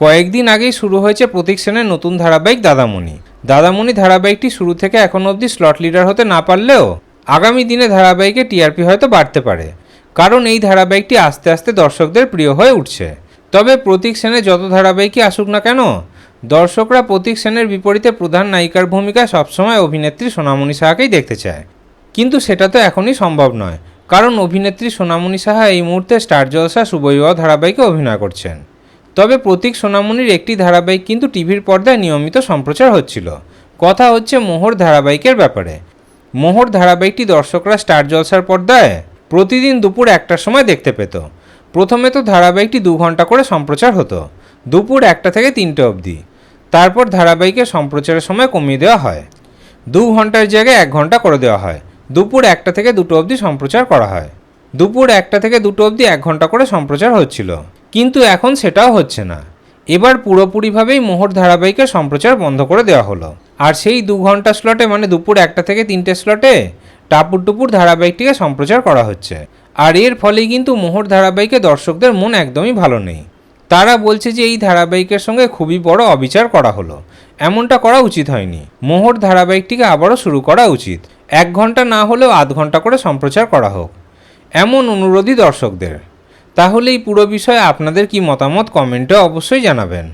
কয়েকদিন আগেই শুরু হয়েছে প্রতীক সেনের নতুন ধারাবাহিক দাদামণি। দাদামণি ধারাবাহিকটি শুরু থেকে এখন অবধি স্লট লিডার হতে না পারলেও আগামী দিনে ধারাবাহিকে টিআরপি হয়তো বাড়তে পারে। কারণ এই ধারাবাহিকটি আস্তে আস্তে দর্শকদের প্রিয় হয়ে উঠছে। তবে প্রতীক সেনের যত ধারাবাহিকই আসুক না কেন, দর্শকরা প্রতীক সেনের বিপরীতে প্রধান নায়িকার ভূমিকায় সবসময় অভিনেত্রী সোনামণি সাহাকেই দেখতে চায়। কিন্তু সেটা তো এখনই সম্ভব নয়, কারণ অভিনেত্রী সোনামণি সাহা এই মুহূর্তে স্টার জলসা সুবৈবাহ ধারাবাহিকে অভিনয় করছেন। তবে প্রতীক সোনামণির একটি ধারাবাহিক কিন্তু টিভির পর্দায় নিয়মিত সম্প্রচার হচ্ছিল। কথা হচ্ছে মোহর ধারাবাহিকের ব্যাপারে। মোহর ধারাবাহিকটি দর্শকরা স্টার জলসার পর্দায় প্রতিদিন দুপুর একটার সময় দেখতে পেত। প্রথমে তো ধারাবাহিকটি দু ঘণ্টা করে সম্প্রচার হতো, দুপুর একটা থেকে তিনটে অবধি। তারপর ধারাবাহিকের সম্প্রচারের সময় কমিয়ে দেওয়া হয়। দু ঘণ্টার জায়গায় এক ঘণ্টা করে দেওয়া হয়। দুপুর একটা থেকে দুটো অবধি সম্প্রচার করা হয়। দুপুর একটা থেকে দুটো অবধি এক ঘণ্টা করে সম্প্রচার হচ্ছিল। কিন্তু এখন সেটাও হচ্ছে না। এবার পুরোপুরিভাবেই মোহর ধারাবাহিকের সম্প্রচার বন্ধ করে দেওয়া হলো। আর সেই দু ঘণ্টা স্লটে মানে দুপুর একটা থেকে তিনটে স্লটে টাপুর টুপুর ধারাবাহিকটিকে সম্প্রচার করা হচ্ছে। আর এর ফলেই কিন্তু মোহর ধারাবাহিকে দর্শকদের মন একদমই ভালো নেই। তারা বলছে যে এই ধারাবাহিকের সঙ্গে খুবই বড় অবিচার করা হলো। এমনটা করা উচিত হয়নি। মোহর ধারাবাহিকটিকে আবারও শুরু করা উচিত। এক ঘণ্টা না হলেও আধ ঘণ্টা করে সম্প্রচার করা হোক। এমন অনুরোধই দর্শকদের। তাহলে এই পুরো বিষয়ে আপনাদের কি মতামত কমেন্টে অবশ্যই জানাবেন।